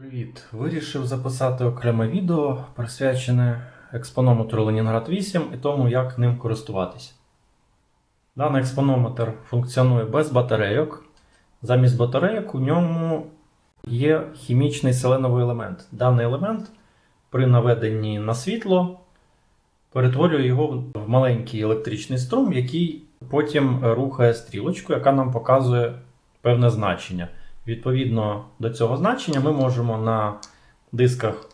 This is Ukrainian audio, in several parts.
Привіт! Вирішив записати окреме відео, присвячене експонометру Ленінград 8 і тому, як ним користуватись. Даний експонометр функціонує без батарейок. Замість батарейок у ньому є хімічний селеновий елемент. Даний елемент при наведенні на світло перетворює його в маленький електричний струм, який потім рухає стрілочку, яка нам показує певне значення. Відповідно до цього значення, ми можемо на дисках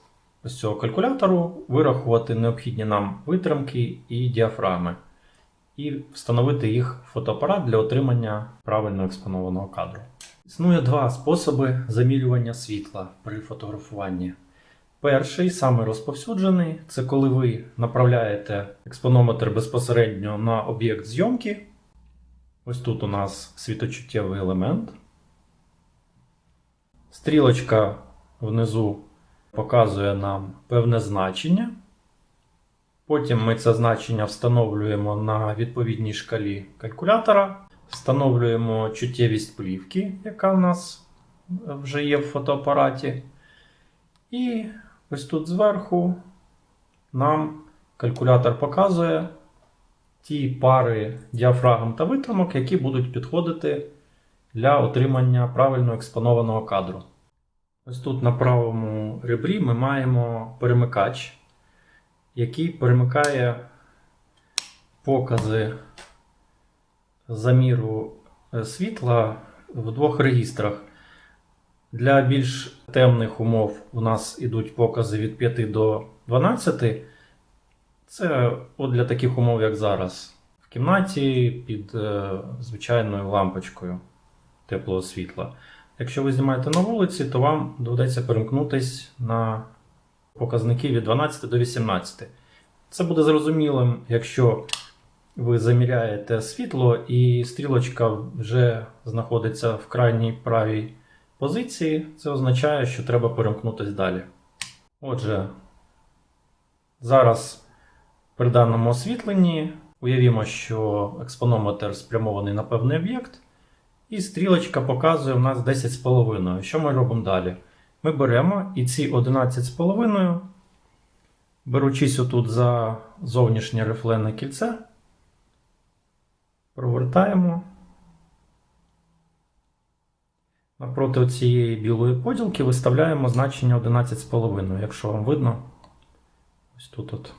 ось цього калькулятору вирахувати необхідні нам витримки і діафрагми, і встановити їх в фотоапарат для отримання правильно експонованого кадру. Існує два способи замірювання світла при фотографуванні. Перший, самий розповсюджений, це коли ви направляєте експонометр безпосередньо на об'єкт зйомки. Ось тут у нас світочуттєвий елемент. Стрілочка внизу показує нам певне значення. Потім ми це значення встановлюємо на відповідній шкалі калькулятора, встановлюємо чуттєвість плівки, яка в нас вже є в фотоапараті. І ось тут зверху нам калькулятор показує ті пари діафрагм та витримок, які будуть підходити для отримання правильно експонованого кадру. Ось тут на правому ребрі ми маємо перемикач, який перемикає покази заміру е, світла в двох регістрах. Для більш темних умов у нас ідуть покази від 5 до 12. Це от для таких умов, як зараз, в кімнаті під е, звичайною лампочкою теплого світла. Якщо ви знімаєте на вулиці, то вам доведеться перемкнутись на показники від 12 до 18. Це буде зрозумілим, якщо ви заміряєте світло і стрілочка вже знаходиться в крайній правій позиції. Це означає, що треба перемкнутись далі. Отже, зараз при даному освітленні уявімо, що експонометр спрямований на певний об'єкт. І стрілочка показує в нас 10,5. Що ми робимо далі? Ми беремо і ці 11,5, беручись отут за зовнішнє рифлене кільце, провертаємо. Напроти цієї білої поділки виставляємо значення 11,5, якщо вам видно. Ось тут. от.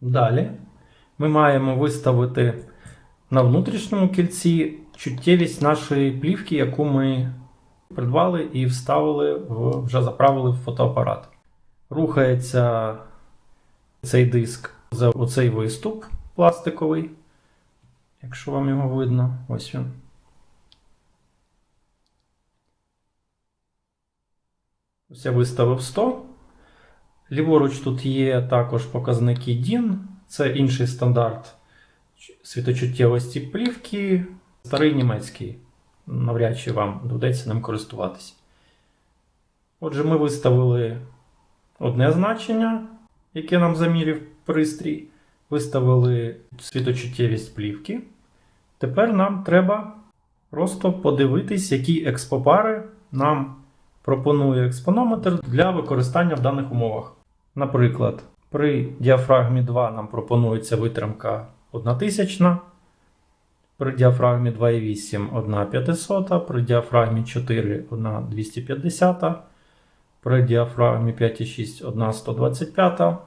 Далі ми маємо виставити на внутрішньому кільці чуттєвість нашої плівки, яку ми придбали і вставили, в, вже заправили в фотоапарат. Рухається цей диск за оцей виступ пластиковий, якщо вам його видно, ось він. Ось я виставив 100. Ліворуч тут є також показники DIN, це інший стандарт світочуттєвості плівки, старий німецький. Навряд чи вам доведеться ним користуватися. Отже, ми виставили одне значення, яке нам замірів пристрій. Виставили світочуттєвість плівки. Тепер нам треба просто подивитись, які експопари нам пропонує експонометр для використання в даних умовах. Наприклад, при діафрагмі 2 нам пропонується витримка 1000, при діафрагмі 2,8 1,500, при діафрагмі 4 1,250, при діафрагмі 5,6 1,125,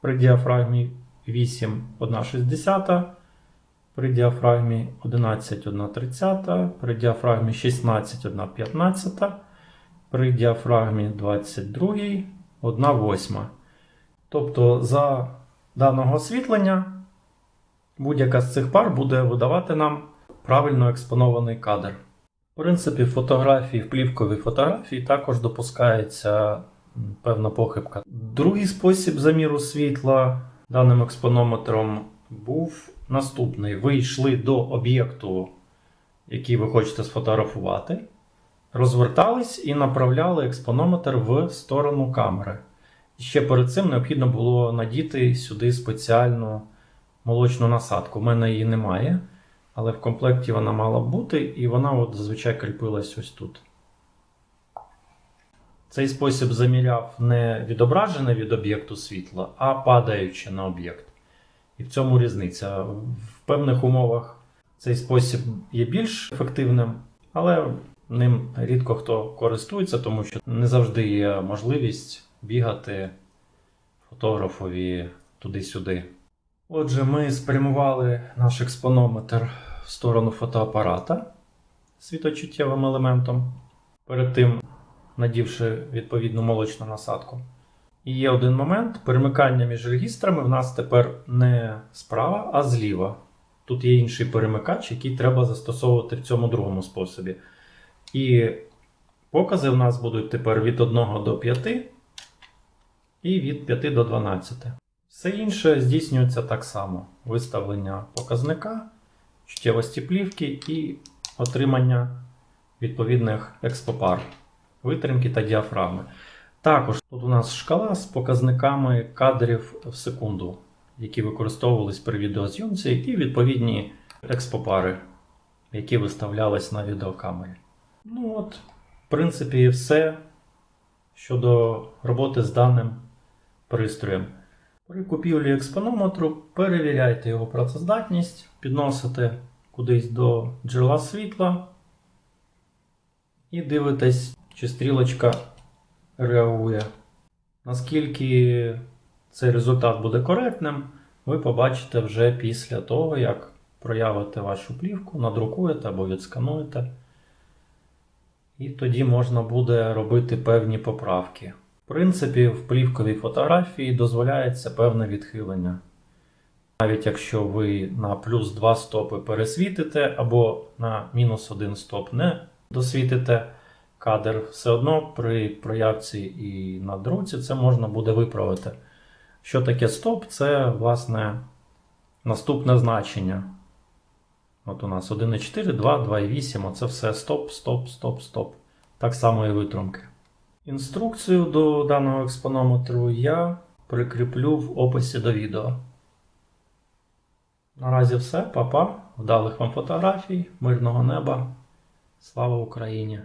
при діафрагмі 8 1,60, при діафрагмі 11 1,30, при діафрагмі 16 1,15, при діафрагмі 22 1,8. Тобто за даного освітлення будь-яка з цих пар буде видавати нам правильно експонований кадр. В принципі, фотографії, в плівковій фотографії також допускається певна похибка. Другий спосіб заміру світла даним експонометром був наступний: ви йшли до об'єкту, який ви хочете сфотографувати, розвертались і направляли експонометр в сторону камери. І ще перед цим необхідно було надіти сюди спеціальну молочну насадку. У мене її немає, але в комплекті вона мала б бути, і вона от зазвичай кріпилась ось тут. цей спосіб заміряв не відображене від об'єкту світла, а падаюче на об'єкт. І в цьому різниця. В певних умовах цей спосіб є більш ефективним, але ним рідко хто користується, тому що не завжди є можливість бігати фотографові туди-сюди. Отже, ми спрямували наш експонометр в сторону фотоапарата світочуттєвим елементом, перед тим надівши відповідну молочну насадку. І є один момент: перемикання між регістрами в нас тепер не справа, а зліва. Тут є інший перемикач, який треба застосовувати в цьому другому способі. І покази в нас будуть тепер від 1 до 5 і від 5 до 12. Все інше здійснюється так само: виставлення показника, чуттєвості плівки і отримання відповідних експопар, витримки та діафрагми. Також тут у нас шкала з показниками кадрів в секунду, які використовувались при відеозйомці, і відповідні експопари, які виставлялись на відеокамері. Ну от, в принципі, все щодо роботи з даним пристроєм. При купівлі експонометру перевіряйте його працездатність, підносите кудись до джерела світла і дивитесь, чи стрілочка реагує. Наскільки цей результат буде коректним, ви побачите вже після того, як проявите вашу плівку, надрукуєте або відскануєте. І тоді можна буде робити певні поправки. Принципі, в плівковій фотографії дозволяється певне відхилення. Навіть якщо ви на плюс 2 стопи пересвітите, або на мінус 1 стоп не досвітите кадр, все одно при проявці і на друці це можна буде виправити. Що таке стоп? Це, власне, наступне значення. От у нас 1,4, 2, 2,8. Оце все стоп, стоп, стоп, стоп. Так само і витримки. Інструкцію до даного експонометру я прикріплю в описі до відео. Наразі все, Па-па. Вдалих вам фотографій, мирного неба. Слава Україні!